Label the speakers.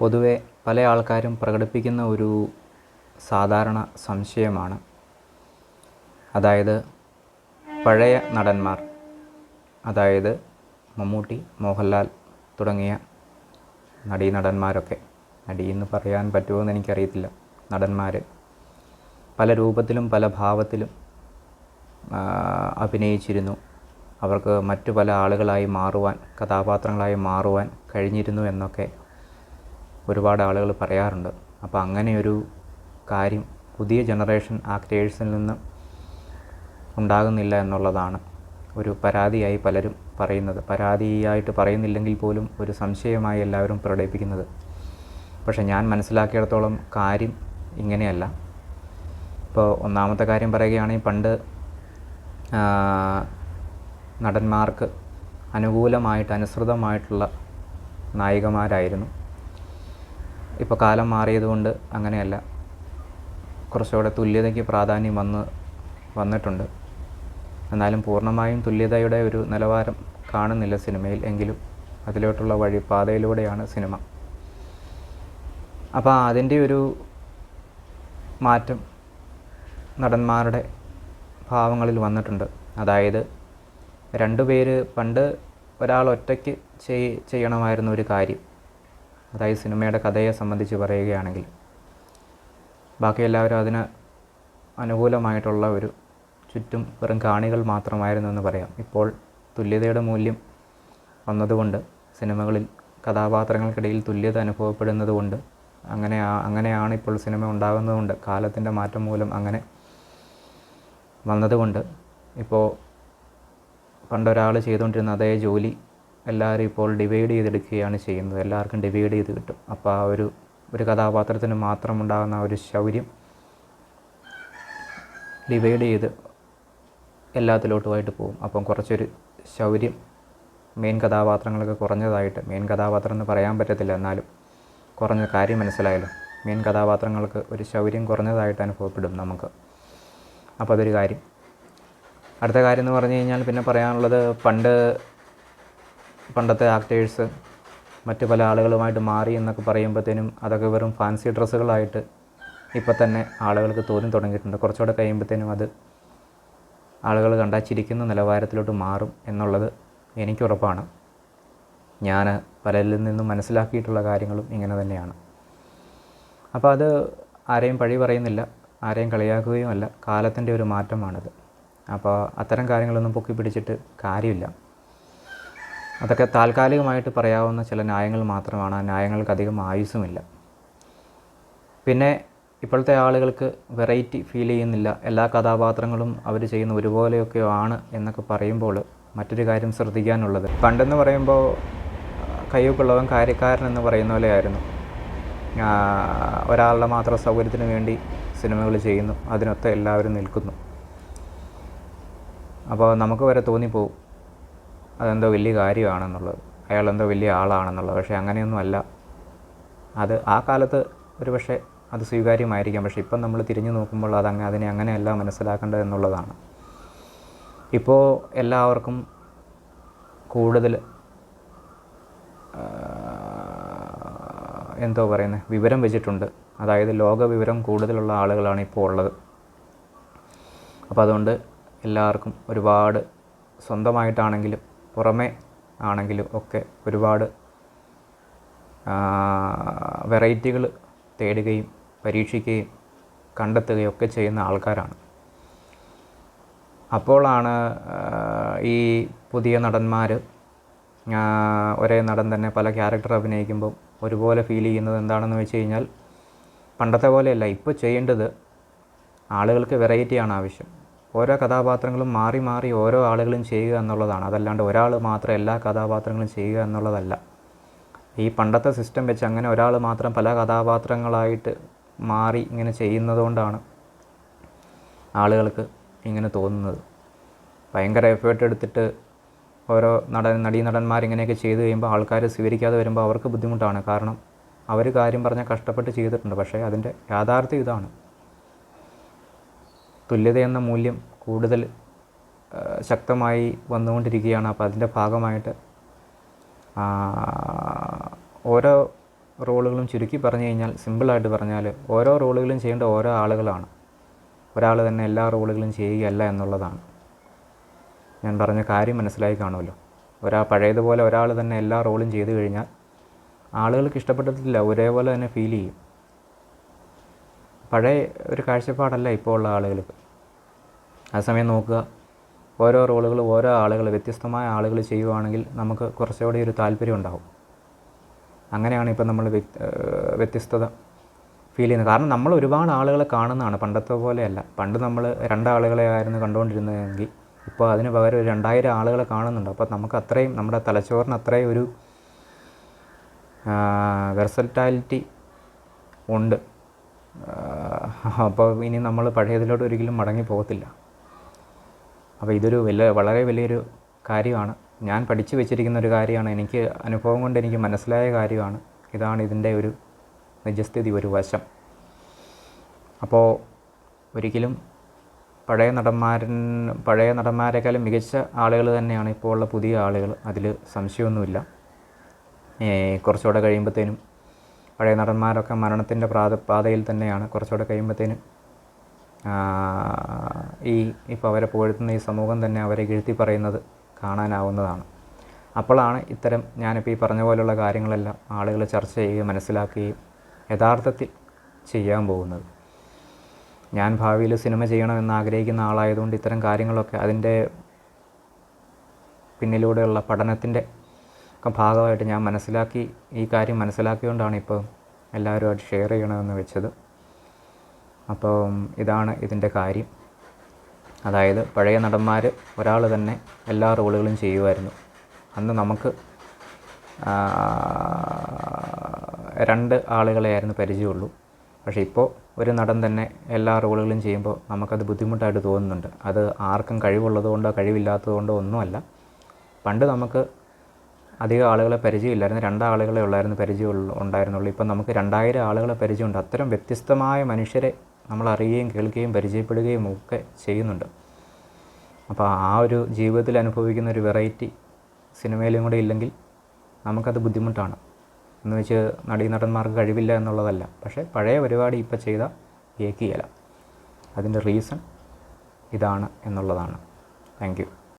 Speaker 1: പൊതുവെ പല ആൾക്കാരും പ്രകടിപ്പിക്കുന്ന ഒരു സാധാരണ സംശയമാണ്. അതായത് പഴയ നടന്മാർ അതായത് മമ്മൂട്ടി മോഹൻലാൽ തുടങ്ങിയ നടീനടന്മാരൊക്കെ നടിയെന്ന് പറയാൻ പറ്റുമോ എന്ന് എനിക്കറിയത്തില്ല നടന്മാർ പല രൂപത്തിലും പല ഭാവത്തിലും അഭിനയിച്ചിരുന്നു. അവർക്ക് മറ്റു പല ആളുകളായി മാറുവാൻ കഥാപാത്രങ്ങളായി മാറുവാൻ കഴിഞ്ഞിരുന്നു എന്നൊക്കെ ഒരുപാട് ആളുകൾ പറയാറുണ്ട്. അപ്പോൾ അങ്ങനെയൊരു കാര്യം പുതിയ ജനറേഷൻ ആക്ടേഴ്സിൽ നിന്ന് ഉണ്ടാകുന്നില്ല എന്നുള്ളതാണ് ഒരു പരാതിയായി പലരും പറയുന്നത്. പരാതിയായിട്ട് പറയുന്നില്ലെങ്കിൽ പോലും ഒരു സംശയമായി എല്ലാവരും പ്രകടിപ്പിക്കുന്നത്. പക്ഷേ ഞാൻ മനസ്സിലാക്കിയിടത്തോളം കാര്യം ഇങ്ങനെയല്ല. ഇപ്പോൾ ഒന്നാമത്തെ കാര്യം പറയുകയാണെങ്കിൽ പണ്ട് നടന്മാർക്ക് അനുകൂലമായിട്ട് അനുസൃതമായിട്ടുള്ള നായികമാരായിരുന്നു. ഇപ്പോൾ കാലം മാറിയതുകൊണ്ട് അങ്ങനെയല്ല. കുറച്ചുകൂടെ തുല്യതയ്ക്ക് പ്രാധാന്യം വന്ന് വന്നിട്ടുണ്ട്. എന്നാലും പൂർണമായും തുല്യതയുടെ ഒരു നിലവാരം കാണുന്നില്ല സിനിമയിൽ എങ്കിലും. അതിലോട്ടുള്ള വഴി പാതയിലൂടെയാണ് സിനിമ. അപ്പോൾ അതിന്റെ ഒരു മാറ്റം നടന്മാരുടെ ഭാവങ്ങളിൽ വന്നിട്ടുണ്ട്. അതായത് രണ്ടുപേര് പണ്ട് ഒരാൾ ഒറ്റയ്ക്ക് ചെയ് ചെയ്യണമായിരുന്ന ഒരു കാര്യം. അതായത് സിനിമയുടെ കഥയെ സംബന്ധിച്ച് പറയുകയാണെങ്കിൽ ബാക്കി എല്ലാവരും അതിന് അനുകൂലമായിട്ടുള്ള ഒരു ചുറ്റും വെറും കാണികൾ മാത്രമായിരുന്നു എന്ന് പറയാം. ഇപ്പോൾ തുല്യതയുടെ മൂല്യം വന്നതുകൊണ്ട് സിനിമകളിൽ കഥാപാത്രങ്ങൾക്കിടയിൽ തുല്യത അനുഭവപ്പെടുന്നതുകൊണ്ട് അങ്ങനെ അങ്ങനെയാണ് ഇപ്പോൾ സിനിമ ഉണ്ടാകുന്നതുകൊണ്ട് കാലത്തിന്റെ മാറ്റം മൂലം അങ്ങനെ വന്നതുകൊണ്ട് ഇപ്പോൾ പണ്ടൊരാൾ ചെയ്തുകൊണ്ടിരുന്ന അതേ ജോലി എല്ലാവരും ഇപ്പോൾ ഡിവൈഡ് ചെയ്തെടുക്കുകയാണ് ചെയ്യുന്നത്. എല്ലാവർക്കും ഡിവൈഡ് ചെയ്ത് കിട്ടും. അപ്പോൾ ആ ഒരു ഒരു കഥാപാത്രത്തിന് മാത്രം ഉണ്ടാകുന്ന ഒരു ശൗര്യം ഡിവൈഡ് ചെയ്ത് എല്ലാത്തിലോട്ടുമായിട്ട് പോകും. അപ്പം കുറച്ചൊരു ശൗര്യം മെയിൻ കഥാപാത്രങ്ങളൊക്കെ കുറഞ്ഞതായിട്ട് മെയിൻ കഥാപാത്രം എന്ന് പറയാൻ പറ്റത്തില്ല എന്നാലും കുറഞ്ഞ കാര്യം മനസ്സിലായാലും മെയിൻ കഥാപാത്രങ്ങൾക്ക് ഒരു ശൗര്യം കുറഞ്ഞതായിട്ട് അനുഭവപ്പെടും നമുക്ക്. അപ്പോൾ അതൊരു കാര്യം. അടുത്ത കാര്യം എന്ന് പറഞ്ഞു കഴിഞ്ഞാൽ പിന്നെ പറയാനുള്ളത് പണ്ട് പണ്ടത്തെ ആക്ടേഴ്സ് മറ്റ് പല ആളുകളുമായിട്ട് മാറി എന്നൊക്കെ പറയുമ്പോഴത്തേനും അതൊക്കെ വെറും ഫാൻസി ഡ്രസ്സുകളായിട്ട് ഇപ്പം തന്നെ ആളുകൾക്ക് തോന്നി തുടങ്ങിയിട്ടുണ്ട്. കുറച്ചുകൂടെ കഴിയുമ്പോഴത്തേനും അത് ആളുകൾ കണ്ടാൽ ചിരിക്കുന്ന നിലവാരത്തിലോട്ട് മാറും എന്നുള്ളത് എനിക്കുറപ്പാണ് ഞാൻ പലരിൽ നിന്നും മനസ്സിലാക്കിയിട്ടുള്ള കാര്യങ്ങളും ഇങ്ങനെ തന്നെയാണ്. അപ്പോൾ അത് ആരെയും പഴി പറയുന്നില്ല ആരെയും കളിയാക്കുകയുമല്ല. കാലത്തിന്റെ ഒരു മാറ്റമാണിത്. അപ്പോൾ അത്തരം കാര്യങ്ങളൊന്നും പൊക്കി പിടിച്ചിട്ട് കാര്യമില്ല. അതൊക്കെ താൽക്കാലികമായിട്ട് പറയാവുന്ന ചില ന്യായങ്ങൾ മാത്രമാണ്. ആ ന്യായങ്ങൾക്ക് അധികം ആയുസ്സുമില്ല. പിന്നെ ഇപ്പോഴത്തെ ആളുകൾക്ക് വെറൈറ്റി ഫീൽ ചെയ്യുന്നില്ല. എല്ലാ കഥാപാത്രങ്ങളും അവർ ചെയ്യുന്ന ഒരുപോലെയൊക്കെ ആണ് എന്നൊക്കെ പറയുമ്പോൾ മറ്റൊരു കാര്യം ശ്രദ്ധിക്കാനുള്ളത്. പണ്ടെന്ന് പറയുമ്പോൾ കയ്യൊക്കെയുള്ളവൻ കാര്യക്കാരൻ എന്ന് പറയുന്ന പോലെയായിരുന്നു. ഒരാളുടെ മാത്രം സൗകര്യത്തിന് വേണ്ടി സിനിമകൾ ചെയ്യുന്നു. അതിനൊത്ത് എല്ലാവരും നിൽക്കുന്നു. അപ്പോൾ നമുക്ക് വരെ തോന്നിപ്പോവും. അതെന്തോ വലിയ കാര്യമാണെന്നുള്ളത്. അയാളെന്തോ വലിയ ആളാണെന്നുള്ളത്. പക്ഷേ അങ്ങനെയൊന്നുമല്ല. അത് ആ കാലത്ത് ഒരു പക്ഷേ അത് സ്വീകാര്യമായിരിക്കാം. പക്ഷേ ഇപ്പം നമ്മൾ തിരിഞ്ഞു നോക്കുമ്പോൾ അത് അങ്ങനെ അതിനെ അങ്ങനെയല്ല മനസ്സിലാക്കേണ്ടത് എന്നുള്ളതാണ്. ഇപ്പോൾ എല്ലാവർക്കും കൂടുതൽ എന്തോ പറയുന്നത് വിവരം വെച്ചിട്ടുണ്ട്. അതായത് ലോക വിവരം കൂടുതലുള്ള ആളുകളാണ് ഇപ്പോൾ ഉള്ളത്. അപ്പോൾ അതുകൊണ്ട് എല്ലാവർക്കും ഒരുപാട് സ്വന്തമായിട്ടാണെങ്കിലും പുറമെ ആണെങ്കിലും ഒക്കെ ഒരുപാട് വെറൈറ്റികൾ തേടുകയും പരീക്ഷിക്കുകയും കണ്ടെത്തുകയും ഒക്കെ ചെയ്യുന്ന ആൾക്കാരാണ്. അപ്പോഴാണ് ഈ പുതിയ നടന്മാർ ഒരേ നടൻ തന്നെ പല ക്യാരക്ടർ അഭിനയിക്കുമ്പോൾ ഒരുപോലെ ഫീൽ ചെയ്യുന്നത് എന്താണെന്ന് വെച്ച് കഴിഞ്ഞാൽ പണ്ടത്തെ പോലെയല്ല. ഇപ്പോൾ ചെയ്യേണ്ടത് ആളുകൾക്ക് വെറൈറ്റിയാണ് ആവശ്യം. ഓരോ കഥാപാത്രങ്ങളും മാറി മാറി ഓരോ ആളുകളും ചെയ്യുക എന്നുള്ളതാണ്. അതല്ലാണ്ട് ഒരാൾ മാത്രം എല്ലാ കഥാപാത്രങ്ങളും ചെയ്യുക എന്നുള്ളതല്ല. ഈ പണ്ടത്തെ സിസ്റ്റം വെച്ച് അങ്ങനെ ഒരാൾ മാത്രം പല കഥാപാത്രങ്ങളായിട്ട് മാറി ഇങ്ങനെ ചെയ്യുന്നതുകൊണ്ടാണ് ആളുകൾക്ക് ഇങ്ങനെ തോന്നുന്നത്. ഭയങ്കര എഫേർട്ട് എടുത്തിട്ട് ഓരോ നടൻ നടീ നടന്മാർ ഇങ്ങനെയൊക്കെ ചെയ്ത് കഴിയുമ്പോൾ ആൾക്കാർ സ്വീകരിക്കാതെ വരുമ്പോൾ അവർക്ക് ബുദ്ധിമുട്ടാണ്. കാരണം അവർ കാര്യം പറഞ്ഞാൽ കഷ്ടപ്പെട്ട് ചെയ്തിട്ടുണ്ട്. പക്ഷേ അതിന്റെ യാഥാർത്ഥ്യം ഇതാണ്. തുല്യത എന്ന മൂല്യം കൂടുതൽ ശക്തമായി വന്നുകൊണ്ടിരിക്കുകയാണ്. അപ്പോൾ അതിന്റെ ഭാഗമായിട്ട് ഓരോ റോളുകളും ചുരുക്കി പറഞ്ഞു കഴിഞ്ഞാൽ സിമ്പിളായിട്ട് പറഞ്ഞാൽ ഓരോ റോളുകളും ചെയ്യേണ്ട ഓരോ ആളുകളാണ്. ഒരാൾ തന്നെ എല്ലാ റോളുകളും ചെയ്യുകയല്ല എന്നുള്ളതാണ്. ഞാൻ പറഞ്ഞ കാര്യം മനസ്സിലായി കാണുമല്ലോ. ഒരാൾ പഴയതുപോലെ ഒരാൾ തന്നെ എല്ലാ റോളും ചെയ്തു കഴിഞ്ഞാൽ ആളുകൾക്ക് ഇഷ്ടപ്പെട്ടിട്ടില്ല ഒരേപോലെ തന്നെ ഫീൽ ചെയ്യും. പഴയ ഒരു കാഴ്ചപ്പാടല്ല ഇപ്പോൾ ഉള്ള ആളുകൾക്ക് ആ സമയം നോക്കുക. ഓരോ റോളുകൾ ഓരോ ആളുകൾ വ്യത്യസ്തമായ ആളുകൾ ചെയ്യുവാണെങ്കിൽ നമുക്ക് കുറച്ചുകൂടി ഒരു താല്പര്യം ഉണ്ടാകും അങ്ങനെയാണ് ഇപ്പം നമ്മൾ വ്യത്യസ്തത ഫീൽ ചെയ്യുന്നത്. കാരണം നമ്മൾ ഒരുപാട് ആളുകളെ കാണുന്നതാണ്. പണ്ടത്തെ പോലെയല്ല. പണ്ട് നമ്മൾ രണ്ടാളുകളെ ആയിരുന്നു കണ്ടുകൊണ്ടിരുന്നതെങ്കിൽ ഇപ്പോൾ അതിന് പകരം ഒരു രണ്ടായിരം ആളുകളെ കാണുന്നുണ്ട്. അപ്പോൾ നമുക്ക് അത്രയും നമ്മുടെ തലച്ചോറിന് അത്രയും ഒരു വെർസൽറ്റാലിറ്റി ഉണ്ട്. അപ്പോൾ ഇനി നമ്മൾ പഴയതിലോട്ട് ഒരിക്കലും മടങ്ങി പോകത്തില്ല. അപ്പോൾ ഇതൊരു വലിയ വളരെ വലിയൊരു കാര്യമാണ്. ഞാൻ പഠിച്ചു വെച്ചിരിക്കുന്ന ഒരു കാര്യമാണ്. എനിക്ക് അനുഭവം കൊണ്ട് എനിക്ക് മനസ്സിലായ കാര്യമാണ്. ഇതാണ് ഇതിന്റെ ഒരു നിജസ്ഥിതി ഒരു വശം. അപ്പോൾ ഒരിക്കലും പഴയ നടന്മാരൻ പഴയ നടന്മാരെക്കാളും മികച്ച ആളുകൾ തന്നെയാണ് ഇപ്പോൾ ഉള്ള പുതിയ ആളുകൾ. അതിൽ സംശയമൊന്നുമില്ല. കുറച്ചുകൂടെ കഴിയുമ്പോഴത്തേനും പഴയ നടന്മാരൊക്കെ മരണത്തിന്റെ പ്രാത പാതയിൽ തന്നെയാണ്. കുറച്ചുകൂടെ കഴിയുമ്പോഴത്തേനും ഈ ഇപ്പോൾ അവരെ പുകഴ്ത്തുന്ന ഈ സമൂഹം തന്നെ അവരെ കീഴ്ത്തി പറയുന്നത് കാണാനാവുന്നതാണ്. അപ്പോഴാണ് ഇത്തരം ഞാനിപ്പോൾ ഈ പറഞ്ഞ പോലുള്ള കാര്യങ്ങളെല്ലാം ആളുകൾ ചർച്ച ചെയ്യുകയും മനസ്സിലാക്കുകയും യഥാർത്ഥത്തിൽ ചെയ്യാൻ പോകുന്നത്. ഞാൻ ഭാവിയിൽ സിനിമ ചെയ്യണമെന്ന് ആഗ്രഹിക്കുന്ന ആളായതുകൊണ്ട് ഇത്തരം കാര്യങ്ങളൊക്കെ അതിന്റെ പിന്നിലൂടെയുള്ള പഠനത്തിന്റെ ഒക്കെ ഭാഗമായിട്ട് ഞാൻ മനസ്സിലാക്കി ഈ കാര്യം മനസ്സിലാക്കിയതുകൊണ്ടാണ് ഇപ്പോൾ എല്ലാവരുമായിട്ട് ഷെയർ ചെയ്യണമെന്ന് വെച്ചത്. അപ്പോൾ ഇതാണ് ഇതിന്റെ കാര്യം. അതായത് പഴയ നടന്മാർ ഒരാൾ തന്നെ എല്ലാ റോളുകളും ചെയ്യുമായിരുന്നു അന്ന് നമുക്ക് രണ്ട് ആളുകളെയായിരുന്നു പരിചയമുള്ളൂ. പക്ഷേ ഇപ്പോൾ ഒരു നടൻ തന്നെ എല്ലാ റോളുകളും ചെയ്യുമ്പോൾ നമുക്കത് ബുദ്ധിമുട്ടായിട്ട് തോന്നുന്നുണ്ട്. അത് ആർക്കും കഴിവുള്ളതുകൊണ്ടോ കഴിവില്ലാത്തതുകൊണ്ടോ ഒന്നുമല്ല. പണ്ട് നമുക്ക് അധികം ആളുകളെ പരിചയമില്ലായിരുന്നു. രണ്ടാളുകളെ ഉള്ളായിരുന്നു പരിചയം ഉണ്ടായിരുന്നുള്ളൂ. ഇപ്പം നമുക്ക് രണ്ടായിരം ആളുകളെ പരിചയമുണ്ട്. അത്തരം വ്യത്യസ്തമായ മനുഷ്യരെ നമ്മൾ അറിയുകയും കേൾക്കുകയും പരിചയപ്പെടുകയും ഒക്കെ ചെയ്യുന്നുണ്ട്. അപ്പോൾ ആ ഒരു ജീവിതത്തിൽ അനുഭവിക്കുന്ന ഒരു വെറൈറ്റി സിനിമയിലും കൂടെ ഇല്ലെങ്കിൽ നമുക്കത് ബുദ്ധിമുട്ടാണ്. എന്ന് വെച്ച് നടീനടന്മാർക്ക് കഴിവില്ല എന്നുള്ളതല്ല. പക്ഷേ പഴയ പരിപാടി ഇപ്പോൾ ചെയ്ത ഏക്കിയല അതിന്റെ റീസൺ ഇതാണ് എന്നുള്ളതാണ്. താങ്ക്